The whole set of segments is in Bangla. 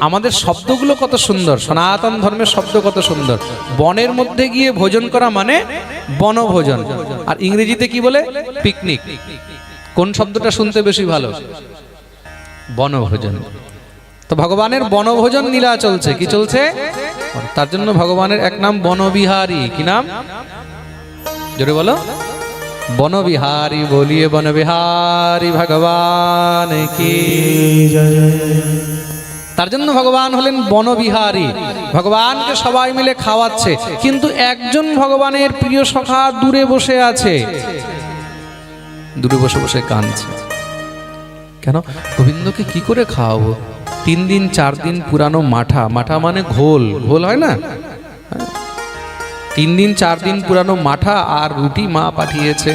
আমাদের শব্দগুলো কত সুন্দর, সনাতন ধর্মের শব্দ কত সুন্দর। বনের মধ্যে গিয়ে ভোজন করা মানে বনভোজন। আর ইংরেজিতে কি বলে? পিকনিক। কোন শব্দটা শুনতে বেশি ভালো? বনভোজন। তো ভগবানের বনভোজন লীলা চলছে। কি চলছে? তার জন্য ভগবানের এক নাম বনবিহারী। কি নাম? জোরে বলো। বনবিহারী বলিয়ে বনবিহারী ভগবান কি? তার জন্য ভগবান হলেন বনবিহারী। ভগবানকে সবাই মিলে খাওয়াচ্ছে, কিন্তু একজন ভগবানের প্রিয় সখা দূরে বসে আছে। দূরে বসে বসে কাঁদছে। কেন? গোবিন্দকে কি করে খাওয়াবো? তিন দিন, চার দিন পুরানো মাঠা। মাঠা মানে ঘোল। ঘোল হয় না। তিন দিন, চার দিন পুরানো মাঠা আর রুটি মা পাঠিয়েছে।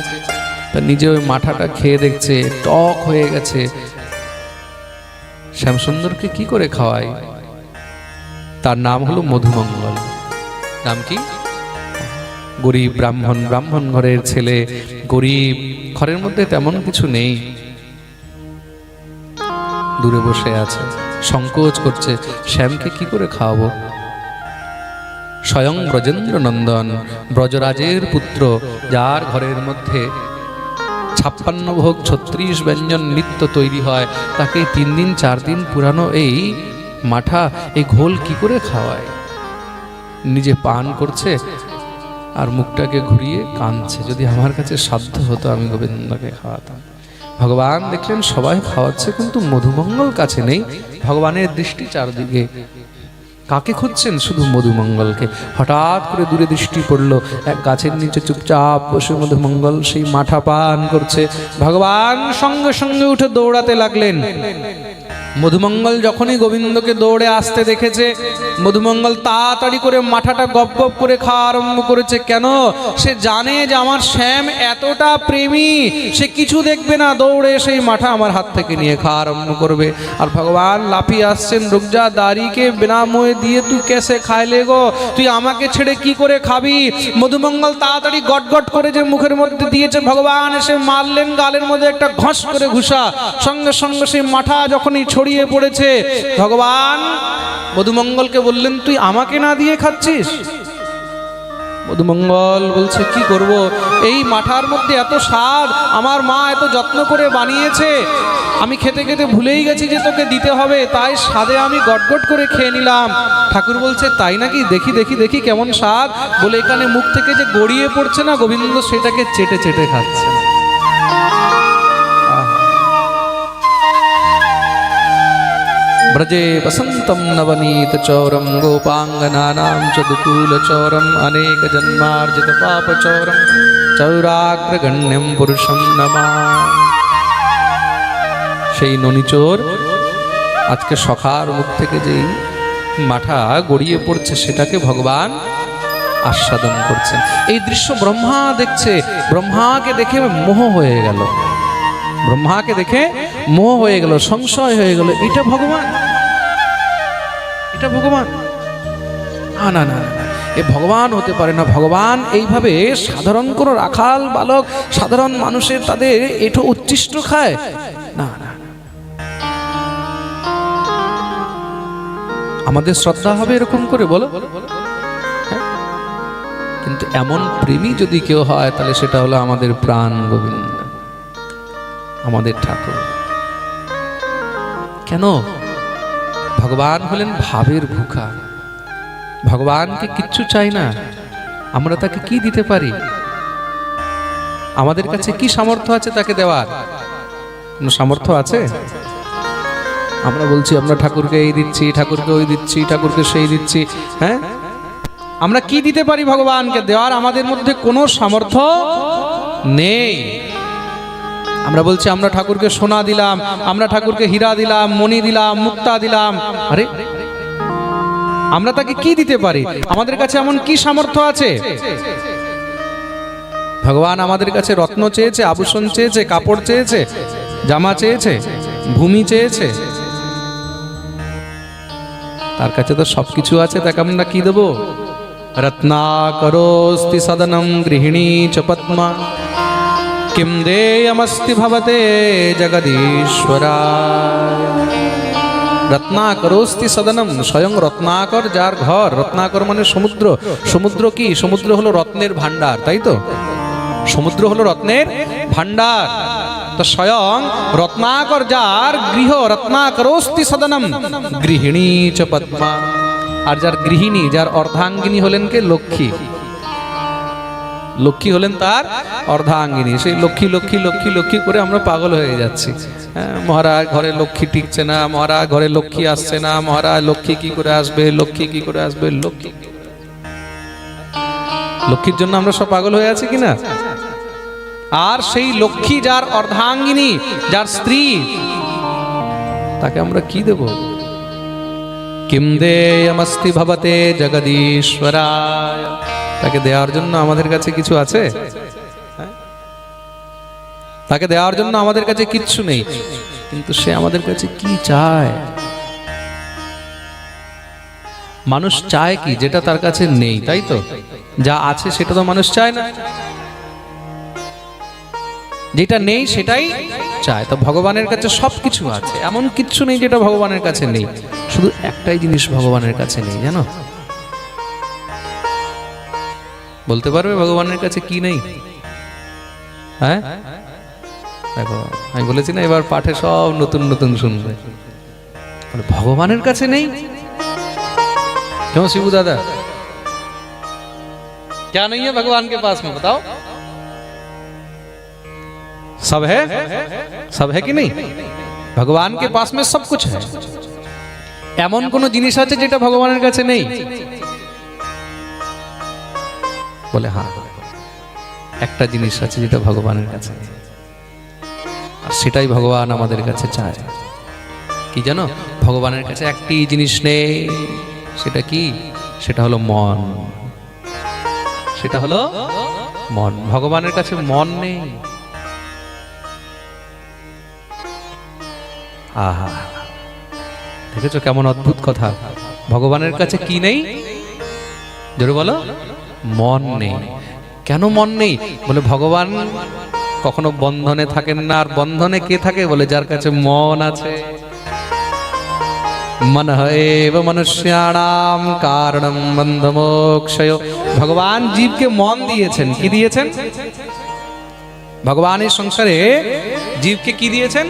তা নিজে ওই মাঠাটা খেয়ে দেখছে, টক হয়ে গেছে। শ্যামসুন্দরকে কি করে খাওয়াই? তার নাম হলো মধুমঙ্গল। নাম কি? গরিব ব্রাহ্মণ ব্রাহ্মণ ঘরের ছেলে, গরিব ঘরের মধ্যে তেমন কিছু নেই। দূরে বসে আছে, সংকোচ করছে, শ্যামকে কি করে খাওয়াবো? স্বয়ং ব্রজেন্দ্র নন্দন ব্রজরাজের পুত্র, যার ঘরের মধ্যে ছাপ্পান্ন ভোগ ছত্রিশ ব্যঞ্জন নিত্য তৈরি হয়। তাকে তিন দিন, চার দিন পুরানো এই মাঠা, এই ঘোল কি করে খাওয়ায়? নিজে পান করছে আর মুখটাকে ঘুরিয়ে কাঁদছে। যদি আমার কাছে সাধ্য হতো, আমি গোবিন্দকে খাওয়াতাম। ভগবান দেখলেন সবাই খাওয়াচ্ছে, কিন্তু মধুমঙ্গল কাছে নেই। ভগবানের দৃষ্টি চারদিকে। কাকে খুঁজছেন? শুধু মধুমঙ্গলকে। হঠাৎ করে দূরে দৃষ্টি পড়ল। এক গাছের নিচে চুপচাপ বসে মধুমঙ্গল সেই মাঠা পান করছে। ভগবান সঙ্গে সঙ্গে উঠে দৌড়াতে লাগলেন। মধুমঙ্গল যখনই গোবিন্দকে দৌড়ে আসতে দেখেছে, মধুমঙ্গল তাড়াতাড়ি করে মাথাটা গপ গপ করে খাওয়া আরম্ভ করেছে, কেন? সে জানে যে আমার শ্যাম এতটা প্রেমী, সে কিছু দেখবে না, দৌড়ে সেই মাথা আমার হাত থেকে নিয়ে খাওয়া আরম্ভ করবে। আর ভগবান লাফিয়ে আসছেন রুকজা দাড়িকে বিনাময়ে দিয়ে তুই কেসে খাইলে গো? তুই আমাকে ছেড়ে কি করে খাবি? মধুমঙ্গল তাড়াতাড়ি গট গট করে যে মুখের মধ্যে দিয়েছে, ভগবান এসে মারলেন, গালের মধ্যে একটা ঘস করে ঘুষা। সঙ্গে সঙ্গে সেই মাথা যখনই ছড়িয়ে পড়েছে। ভগবান মধুমঙ্গলকে বললেন, তুই আমাকে না দিয়ে খাচ্ছিস? মধুমঙ্গল বলছে, কি করব? এই মাঠার মধ্যে এত স্বাদ, আমার মা এত যত্ন করে বানিয়েছে। আমি খেতে খেতে ভুলেই গেছি যে তোকে দিতে হবে, তাই স্বাদে আমি গটগট করে খেয়ে নিলাম। ঠাকুর বলছে, তাই নাকি? দেখি দেখি দেখি কেমন স্বাদ। বলে এখানে মুখ থেকে যে গড়িয়ে পড়ছে না গোবিন্দ, সেটাকে চেটে চেটে খাচ্ছে। व्रजे वसन्तं नवनीतचौरं गोपाङ्गनानां च दुकूलचौरम् अनेकजन्मार्जितपापचौरं চৌরাগ্রগণ্যম পুরুষম নমা সেই ননিচোর আজকে সখার মুখ থেকে যেই মাঠা গড়িয়ে পড়ছে সেটাকে ভগবান আস্বাদন করছেন এই দৃশ্য ব্রহ্মা দেখছে ব্রহ্মাকে দেখে মোহ হয়ে গেল ব্রহ্মাকে দেখে মোহ হয়ে গেল সংশয় হয়ে গেল এটা ভগবান এটা ভগবান না না না না। এ ভগবান হতে পারে না ভগবান এইভাবে সাধারণ কোনো রাখাল বালক, সাধারণ মানুষের তাদের এটো উচ্ছিষ্ট খায় না না না। আমাদের শ্রদ্ধা হবে এরকম করে, বলো হ্যাঁ? কিন্তু এমন প্রেমী যদি কেউ হয়, তাহলে সেটা হলো আমাদের প্রাণ গোবিন্দ, আমাদের ঠাকুর কেন ভগবান হলেন ভাবের ভুখা। ভগবানকে কিচ্ছু চাই না। আমরা তাকে কি দিতে পারি? আমাদের কাছে কি সামর্থ্য আছে তাকে দেওয়ার? কোনো সামর্থ্য আছে? আমরা বলছি, আমরা ঠাকুরকে এই দিচ্ছি, ঠাকুরকে ওই দিচ্ছি, ঠাকুরকে সেই দিচ্ছি হ্যাঁ? আমরা কি দিতে পারি ভগবানকে দেওয়ার? আমাদের মধ্যে কোনো সামর্থ্য নেই। আমরা বলছি, আমরা ঠাকুরকে সোনা দিলাম, আমরা ঠাকুরকে হীরা দিলাম, মণি দিলাম, মুক্তা দিলাম। আরে, আমরা তাকে কি দিতে পারি? আমাদের কাছে এমন কি সামর্থ্য আছে? ভগবান আমাদের কাছে রত্ন চেয়েছে, আভূষণ চেয়েছে, কাপড় চেয়েছে, জামা চেয়েছে, ভূমি চেয়েছে। তার কাছে তো সবকিছু আছে, তাকে আমরা কি দেবো? রত্নাকরোস্তি সদনম গৃহিণী চ পদ্মা। কিম দেয়মস্তি ভবতে জগদীশ্বরা রত্নাকরোস্তি সদনম, স্বয়ং রত্নাকর যার ঘর, রত্নাকর মানে সমুদ্র। সমুদ্র কি? সমুদ্র হলো রত্নের ভান্ডার তাই তো? সমুদ্র হলো রত্নের ভান্ডার তো স্বয়ং রত্নাকর যার গৃহ, রত্নাকরোস্তি সদনম, গৃহিণী চ পদ্মা। আর যার গৃহিণী, যার অর্ধাঙ্গিনী হলেন কে? লক্ষ্মী। লক্ষ্মী হলেন তার অর্ধাঙ্গিনী। সেই লক্ষ্মী লক্ষ্মী লক্ষ্মী লক্ষ্মী করে আমরা পাগল হয়ে যাচ্ছি। হ্যাঁ, মহারাজ ঘরে লক্ষ্মী টিকছে না মহারাজ ঘরে লক্ষ্মী আসছে না মহারাজ লক্ষ্মী কি করে আসবে লক্ষ্মী কি করে আসবে লক্ষ্মী। লক্ষ্মীর জন্য আমরা সব পাগল হয়ে আছি কিনা? আর সেই লক্ষ্মী যার অর্ধাঙ্গিনী যার স্ত্রী তাকে আমরা কি দেব? কিম দেয়মস্তি ভবতে জগদীশ্বরায়। তাকে দেওয়ার জন্য আমাদের কাছে কিছু আছে? হ্যাঁ? তাকে দেওয়ার জন্য আমাদের কাছে কিচ্ছু নেই। কিন্তু সে আমাদের কাছে কি চায়? মানুষ চায় কি? যেটা তার কাছে নেই, তাই তো? যা আছে সেটা তো মানুষ চায় না। যেটা নেই সেটাই চায়। তো ভগবানের কাছে সব কিছু আছে। এমন কিচ্ছু নেই যেটা ভগবানের কাছে নেই। শুধু একটাই জিনিস ভগবানের কাছে নেই, জানো? বলতে পারবে ভগবানের কাছে কি নেই হ্যাঁ দেখো আমি বলেছি না এবার পাঠে সব নতুন নতুন শুনবে বলে, ভগবানের কাছে নেই क्यों शिबू दादा क्या नहीं है भगवान के पास में बताओ सब है सब है कि नहीं ভগবান के पास में सब कुछ है এমন কোন জিনিস আছে যেটা ভগবানের কাছে নেই বলে হ্যাঁ একটা জিনিস আছে যেটা ভগবানের কাছে। আর সেটাই ভগবান আমাদের কাছে চায়। কি জানো? ভগবানের কাছে একটি জিনিস নেই, সেটা কি? সেটা হলো মন। সেটা হলো মন। ভগবানের কাছে মন নেই। আহা, দেখেছ কেমন অদ্ভুত কথা? ভগবানের কাছে কি নেই? জোরে বলো। মন নেই। কেন মন নেই? বলে, ভগবান, কখনো বন্ধনে থাকেন না, আর বন্ধনে কে থাকে? বলে, যার কাছে মন আছে। মন এব মনুষ্যাণাম কারণম বন্ধমোক্ষয়। ভগবান জীবকে মন দিয়েছেন। কি দিয়েছেন? ভগবানের সংসারে জীবকে কি দিয়েছেন?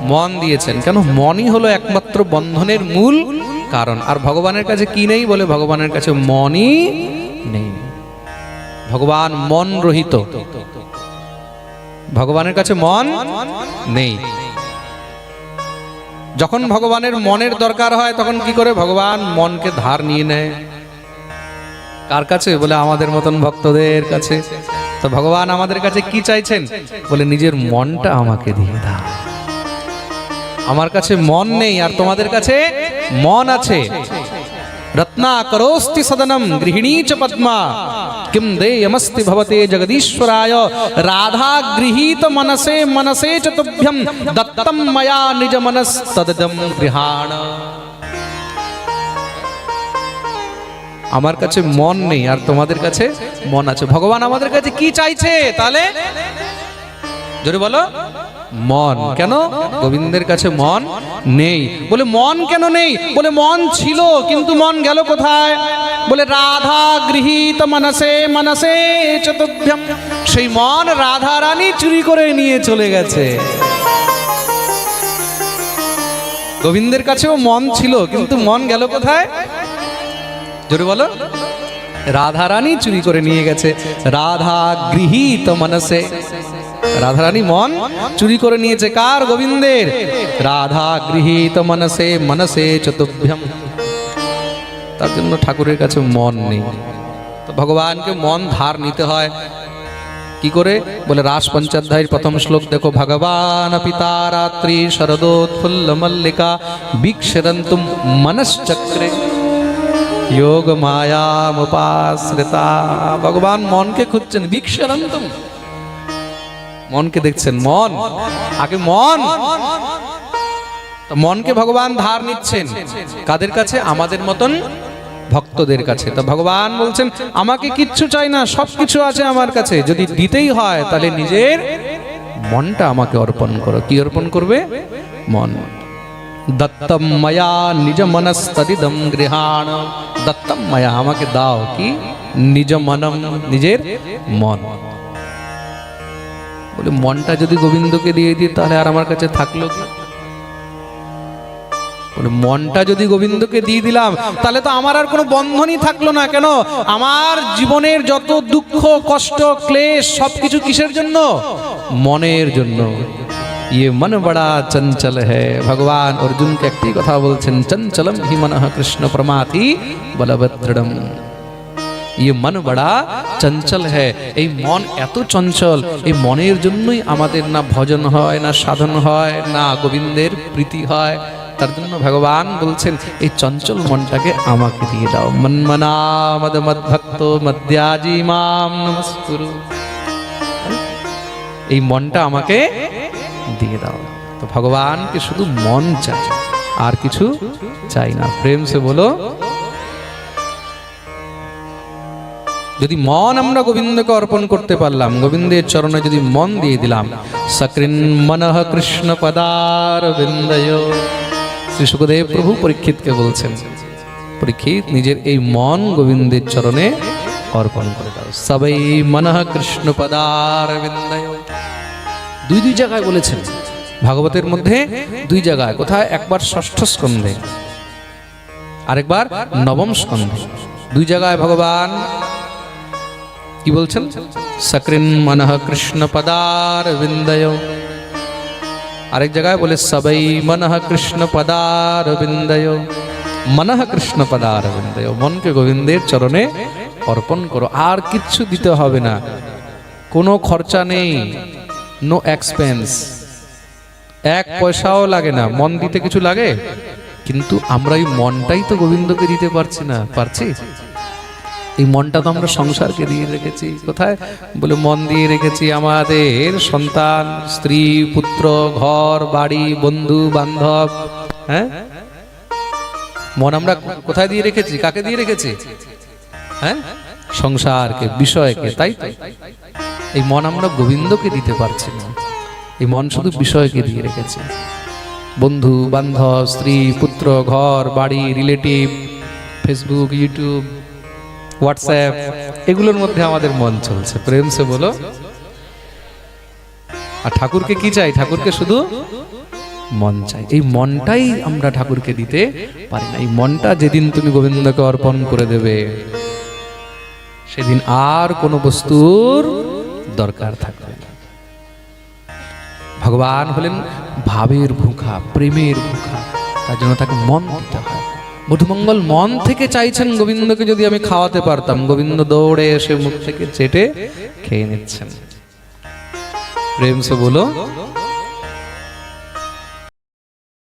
মন দিয়েছেন। কেন? মনই হলো একমাত্র বন্ধনের মূল কারণ। আর ভগবানের কাছে কি নেই? বলে, ভগবানের কাছে মনই নেই। ভগবান মন রহিত। ভগবানের কাছে মন নেই। যখন ভগবানের মনের দরকার হয়, তখন কি করে ভগবান মনকে ধার নিয়ে নেয়? কার কাছে? বলে, আমাদের মতন ভক্তদের কাছে। তো ভগবান আমাদের কাছে কি চাইছেন? বলে, নিজের মনটা আমাকে দিয়ে দাও। আমার কাছে মন নেই আর তোমাদের কাছে মন আছে। রত্না করোস্তি সদনম গৃহিণী চ পদ্মা কিম দেয়মস্তি ভবতে জগদীশ্বরায় রাধা গৃহীত মনসে মনসে চ তুভ্যম দত্তম ময়া নিজ মনস্তদম গৃহাণ আমার কাছে মন নেই, আর তোমাদের কাছে মন আছে। ভগবান আমাদের কাছে কি চাইছে? তাহলে, জোরে বলো। মন। কেন? গোবিন্দের কাছে মন নেই। বলে, মন কেন নেই? বলে, মন ছিল, কিন্তু মন গেল কোথায়? বলে, রাধা গৃহীত মনসে মনসে চতুর্ভ্যম। সেই মন রাধা রানী চুরি করে নিয়ে চলে গেছে। গোবিন্দের কাছেও মন ছিল, কিন্তু মন গেল কোথায়? জোরে বলো। রাধা রানী চুরি করে নিয়ে গেছে। রাধা গৃহীত মনসে। রাধারানী মন চুরি করে নিয়েছে। কার গোবিন্দের? রাধা গৃহীত মনসে মনসে চতুভ্যম তার জন্য ঠাকুরের কাছে মন নেই। তো ভগবানকে মন ধার নিতে হয়। কি করে? বলে রাস পঞ্চাধ্যায়ের প্রথম শ্লোক, দেখো, ভগবান পিতা রাত্রি শরদোৎফুল্ল মল্লিকা বিক্ষরন্তু মনশ্চক্রে। যোগ মায়ামুপাশ্রিতা ভগবান মনকে খুঁজছেন বিক্ষরন্তম মনকে দেখছেন মন আগে মন মনকে ভগবান ধার নিচ্ছেন কাদের কাছে আমাদের মতন ভক্তদের কাছে তো ভগবান বলছেন আমাকে কিচ্ছু চাই না সব কিছু আছে আমার কাছে যদি দিতেই হয় তাহলে নিজের মনটা আমাকে অর্পণ করো কি অর্পণ করবে মন দত্তম মায়া নিজ মনস্তদিদম গৃহাণ দত্তম মায়া আমাকে দাও কি? নিজ মনম নিজের মন বলে, মনটা যদি গোবিন্দকে দিয়ে দিই, তাহলে আর আমার কাছে থাকল কি? মনটা যদি গোবিন্দকে দিয়ে দিলাম, তাহলে তো আমার আর কোনো বন্ধনই থাকল না কেন? আমার জীবনের যত দুঃখ, কষ্ট, ক্লেশ, সবকিছু কিসের জন্য? মনের জন্য। ইয়ে মন বড়া চঞ্চল হ্যায় ভগবান অর্জুনকে একটি কথা বলছেন চঞ্চলম হি মন কৃষ্ণ প্রমাতি বলভদ্রম ইয়ে মন বড়া চঞ্চল হ্যায় এই মন এত চঞ্চল, এই মনের জন্যই আমাদের না ভজন হয়, না সাধন হয়, না গোবিন্দের প্রীতি হয়। তার জন্য ভগবান বলছেন, এই চঞ্চল মনটাকে আমাকে দিয়ে দাও। মন্মনা মদ মদ্ভক্ত মদ্যাজি মাম নমস্কুরু। এই মনটা আমাকে দিয়ে দাও। তো ভগবানকে শুধু মন চাই আর কিছু চাই না। প্রেম সে বলো, যদি মন আমরা গোবিন্দকে অর্পণ করতে পারলাম, গোবিন্দের চরণে যদি মন দিয়ে দিলাম, সকৃন মনঃ কৃষ্ণ পদার শ্রী সুখদেব প্রভু পরীক্ষিতকে বলছেন, পরীক্ষিত, নিজের এই মন গোবিন্দের চরণে অর্পণ করে দাও। সবাই মনঃ কৃষ্ণ পদার বিন্দয় দুই দুই জায়গায় বলেছেন। ভাগবতের মধ্যে দুই জায়গায়, কোথায়? একবার ষষ্ঠ স্কন্ধে, আরেকবার নবম স্কন্ধে। দুই জায়গায় ভগবান, কি বলছেন? সকৃন মনঃ কৃষ্ণ পদার বিন্দয় আরেক জায়গায় বলে সবাই মনঃ কৃষ্ণ পদার বিন্দয় মনঃ কৃষ্ণ পদার বিন্দয় মনকে গোবিন্দের চরণে অর্পণ করো। আর কিচ্ছু দিতে হবে না। কোনো খরচা নেই। নো এক্সপেন্স এক পয়সাও লাগে না। মন দিতে কিছু লাগে? কিন্তু আমরা এই মনটাই তো গোবিন্দকে দিতে পারছি না। পারছি? এই মনটা তো আমরা সংসারকে দিয়ে রেখেছি। কোথায়? বলে, মন দিয়ে রেখেছি আমাদের সন্তান, স্ত্রী, পুত্র, ঘর, বাড়ি, বন্ধু, বান্ধব। হ্যাঁ? মন আমরা কোথায় দিয়ে রেখেছি? কাকে দিয়ে রেখেছি? হ্যাঁ? সংসারকে, বিষয়কে, তাই তো? এই মন আমরা গোবিন্দকে দিতে পারছি না। এই মন শুধু বিষয়কে দিয়ে রেখেছি। বন্ধু, বান্ধব, স্ত্রী, পুত্র, ঘর, বাড়ি, রিলেটিভ, ফেসবুক, ইউটিউব, হোয়াটসঅ্যাপ, এগুলোর মধ্যে আমাদের মন চলছে। প্রেম সে বলো। আর ঠাকুরকে কি চাই? ঠাকুরকে শুধু মন চাই। এই মনটাই আমরা ঠাকুরকে দিতে পারি না। এই মনটা যেদিন তুমি গোবিন্দকে অর্পণ করে দেবে সেদিন আর কোনো বস্তুর দরকার থাকবে না। ভগবান হলেন ভাবের ভুখা, প্রেমের ভুখা, তার জন্য তাকে মন দিতে হয়। মধুমঙ্গল মন থেকে চাইছেন গোবিন্দকে যদি আমি খাওয়াতে পারতাম। গোবিন্দ দৌড়ে এসে মুখ থেকে চেটে খেয়ে নিচ্ছেন। প্রেম সে বলো